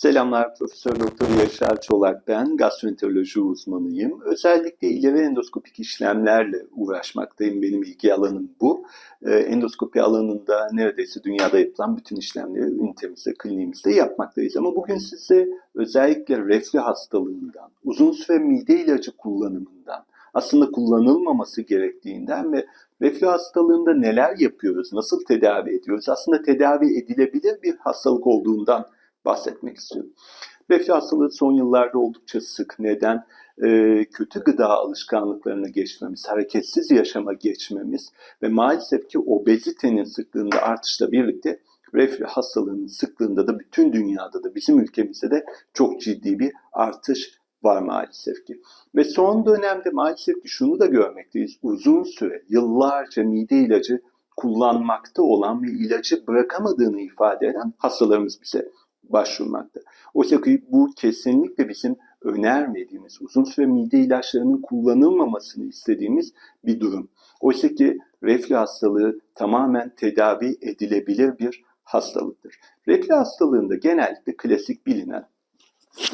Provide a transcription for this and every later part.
Selamlar Profesör Doktor Yaşar Çolak ben gastroenteroloji uzmanıyım. Özellikle ileri endoskopik işlemlerle uğraşmaktayım. Benim ilgi alanım bu. Ee, endoskopi alanında neredeyse dünyada yapılan bütün işlemleri ünitemizde, kliniğimizde yapmaktayız. Ama bugün size özellikle reflü hastalığından, uzun süre mide ilacı kullanımından, aslında kullanılmaması gerektiğinden ve reflü hastalığında neler yapıyoruz, nasıl tedavi ediyoruz, aslında tedavi edilebilir bir hastalık olduğundan bahsetmek istiyorum. Reflü hastalığı son yıllarda oldukça sık. Neden? Ee, kötü gıda alışkanlıklarına geçmemiz, hareketsiz yaşama geçmemiz ve maalesef ki obezitenin sıklığında artışla birlikte reflü hastalığının sıklığında da bütün dünyada da bizim ülkemizde de çok ciddi bir artış var maalesef ki. Ve son dönemde maalesef ki şunu da görmekteyiz. Uzun süre, yıllarca mide ilacı kullanmakta olan ve ilacı bırakamadığını ifade eden hastalarımız bize başvurmakta. Oysa ki bu kesinlikle bizim önermediğimiz, uzun süre mide ilaçlarının kullanılmamasını istediğimiz bir durum. Oysa ki reflü hastalığı tamamen tedavi edilebilir bir hastalıktır. Reflü hastalığında genellikle klasik bilinen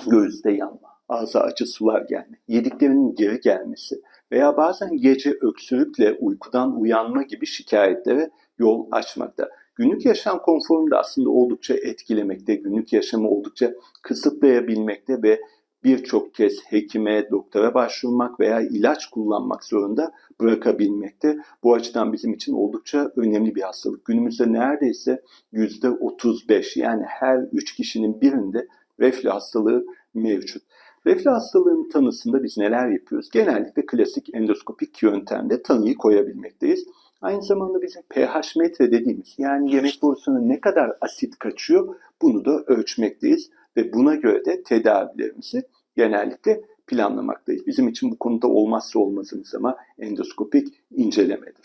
göğüste yanma, ağza acı sular gelme, yediklerinin geri gelmesi veya bazen gece öksürükle uykudan uyanma gibi şikayetlere yol açmakta günlük yaşam konforunu da aslında oldukça etkilemekte, günlük yaşamı oldukça kısıtlayabilmekte ve birçok kez hekime, doktora başvurmak veya ilaç kullanmak zorunda bırakabilmekte. Bu açıdan bizim için oldukça önemli bir hastalık. Günümüzde neredeyse %35 yani her 3 kişinin birinde reflü hastalığı mevcut. Reflü hastalığının tanısında biz neler yapıyoruz? Genellikle klasik endoskopik yöntemde tanıyı koyabilmekteyiz. Aynı zamanda bizim pH metre dediğimiz yani yemek borusuna ne kadar asit kaçıyor bunu da ölçmekteyiz ve buna göre de tedavilerimizi genellikle planlamaktayız. Bizim için bu konuda olmazsa olmazımız ama endoskopik incelemedir.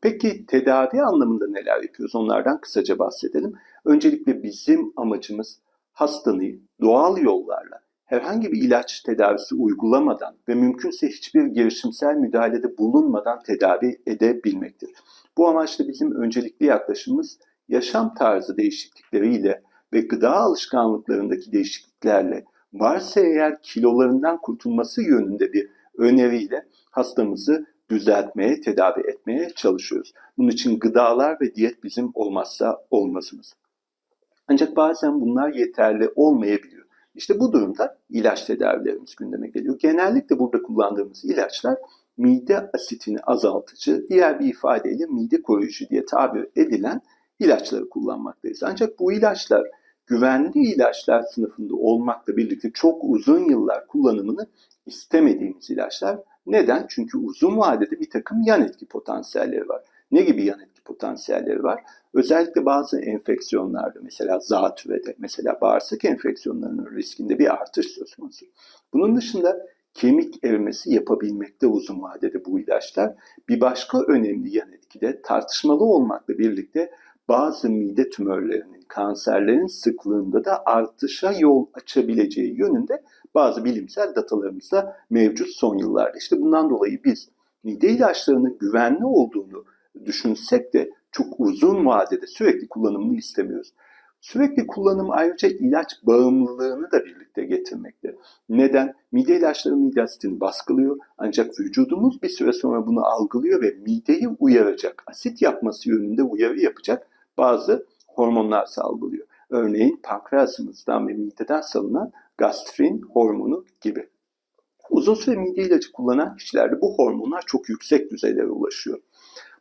Peki tedavi anlamında neler yapıyoruz? Onlardan kısaca bahsedelim. Öncelikle bizim amacımız hastanın doğal yollarla herhangi bir ilaç tedavisi uygulamadan ve mümkünse hiçbir girişimsel müdahalede bulunmadan tedavi edebilmektir. Bu amaçla bizim öncelikli yaklaşımımız yaşam tarzı değişiklikleriyle ve gıda alışkanlıklarındaki değişikliklerle varsa eğer kilolarından kurtulması yönünde bir öneriyle hastamızı düzeltmeye, tedavi etmeye çalışıyoruz. Bunun için gıdalar ve diyet bizim olmazsa olmazımız. Ancak bazen bunlar yeterli olmayabiliyor. İşte bu durumda ilaç tedavilerimiz gündeme geliyor. Genellikle burada kullandığımız ilaçlar mide asitini azaltıcı, diğer bir ifadeyle mide koruyucu diye tabir edilen ilaçları kullanmaktayız. Ancak bu ilaçlar güvenli ilaçlar sınıfında olmakla birlikte çok uzun yıllar kullanımını istemediğimiz ilaçlar. Neden? Çünkü uzun vadede bir takım yan etki potansiyelleri var. Ne gibi yan etki potansiyelleri var? Özellikle bazı enfeksiyonlarda mesela zatürrede, mesela bağırsak enfeksiyonlarının riskinde bir artış söz konusu. Bunun dışında kemik erimesi yapabilmekte uzun vadede bu ilaçlar. Bir başka önemli yan etki de tartışmalı olmakla birlikte bazı mide tümörlerinin, kanserlerin sıklığında da artışa yol açabileceği yönünde bazı bilimsel datalarımız da mevcut son yıllarda. İşte bundan dolayı biz mide ilaçlarının güvenli olduğunu düşünsek de çok uzun vadede sürekli kullanımını istemiyoruz. Sürekli kullanım ayrıca ilaç bağımlılığını da birlikte getirmekte. Neden? Mide ilaçları mide asitini baskılıyor ancak vücudumuz bir süre sonra bunu algılıyor ve mideyi uyaracak, asit yapması yönünde uyarı yapacak bazı hormonlar salgılıyor. Örneğin pankreasımızdan ve mideden salınan gastrin hormonu gibi. Uzun süre mide ilacı kullanan kişilerde bu hormonlar çok yüksek düzeylere ulaşıyor.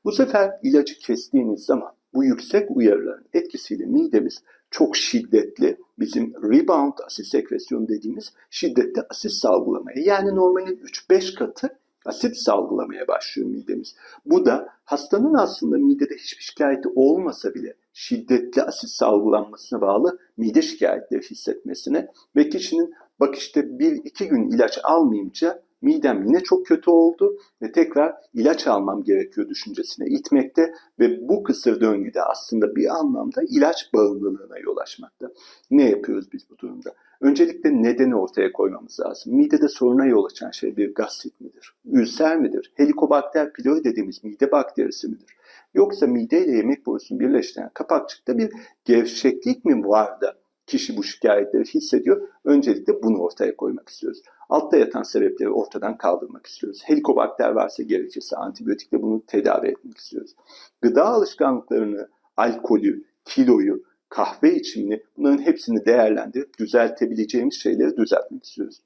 Bu sefer ilacı kestiğiniz zaman bu yüksek uyarıların etkisiyle midemiz çok şiddetli bizim rebound asit sekresyon dediğimiz şiddetli asit salgılamaya yani normalin 3-5 katı asit salgılamaya başlıyor midemiz. Bu da hastanın aslında midede hiçbir şikayeti olmasa bile şiddetli asit salgılanmasına bağlı mide şikayetleri hissetmesine ve kişinin bak işte bir iki gün ilaç almayınca midem yine çok kötü oldu ve tekrar ilaç almam gerekiyor düşüncesine itmekte ve bu kısır döngüde aslında bir anlamda ilaç bağımlılığına yol açmakta. Ne yapıyoruz biz bu durumda? Öncelikle nedeni ortaya koymamız lazım. Midede soruna yol açan şey bir gastrit midir? Ülser midir? Helikobakter pylori dediğimiz mide bakterisi midir? Yoksa mide ile yemek borusunu birleştiren kapakçıkta bir gevşeklik mi var da kişi bu şikayetleri hissediyor. Öncelikle bunu ortaya koymak istiyoruz. Altta yatan sebepleri ortadan kaldırmak istiyoruz. Helikobakter varsa gerekirse antibiyotikle bunu tedavi etmek istiyoruz. Gıda alışkanlıklarını, alkolü, kiloyu, kahve içimini bunların hepsini değerlendirip düzeltebileceğimiz şeyleri düzeltmek istiyoruz.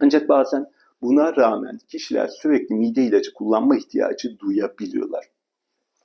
Ancak bazen buna rağmen kişiler sürekli mide ilacı kullanma ihtiyacı duyabiliyorlar.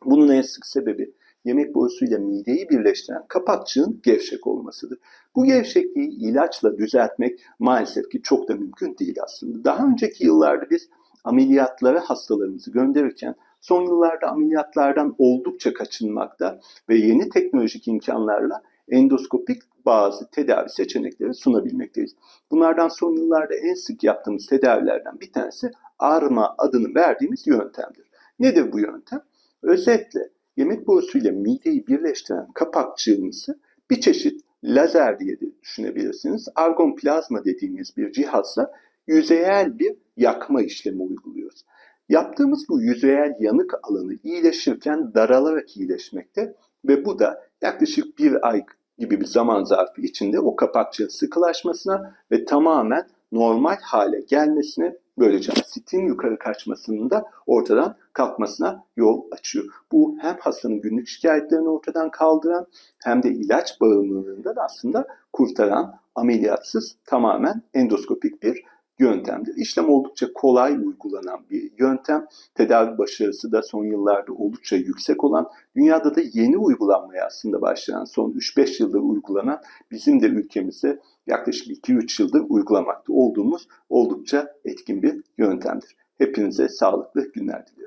Bunun en sık sebebi yemek borusuyla mideyi birleştiren kapakçığın gevşek olmasıdır. Bu gevşekliği ilaçla düzeltmek maalesef ki çok da mümkün değil aslında. Daha önceki yıllarda biz ameliyatlara hastalarımızı gönderirken son yıllarda ameliyatlardan oldukça kaçınmakta ve yeni teknolojik imkanlarla endoskopik bazı tedavi seçenekleri sunabilmekteyiz. Bunlardan son yıllarda en sık yaptığımız tedavilerden bir tanesi ARMA adını verdiğimiz yöntemdir. Nedir bu yöntem? Özetle yemek borusuyla mideyi birleştiren kapakçığımızı bir çeşit lazer diye düşünebilirsiniz. Argon plazma dediğimiz bir cihazla yüzeyel bir yakma işlemi uyguluyoruz. Yaptığımız bu yüzeyel yanık alanı iyileşirken daralarak iyileşmekte ve bu da yaklaşık bir ay gibi bir zaman zarfı içinde o kapakçığın sıkılaşmasına ve tamamen normal hale gelmesine böylece asitin yukarı kaçmasının da ortadan kalkmasına yol açıyor. Bu hem hastanın günlük şikayetlerini ortadan kaldıran hem de ilaç bağımlılığından aslında kurtaran ameliyatsız tamamen endoskopik bir yöntemdir. İşlem oldukça kolay uygulanan bir yöntem. Tedavi başarısı da son yıllarda oldukça yüksek olan, dünyada da yeni uygulanmaya aslında başlayan, son 3-5 yıldır uygulanan, bizim de ülkemizde yaklaşık 2-3 yıldır uygulamakta olduğumuz oldukça etkin bir yöntemdir. Hepinize sağlıklı günler diliyorum.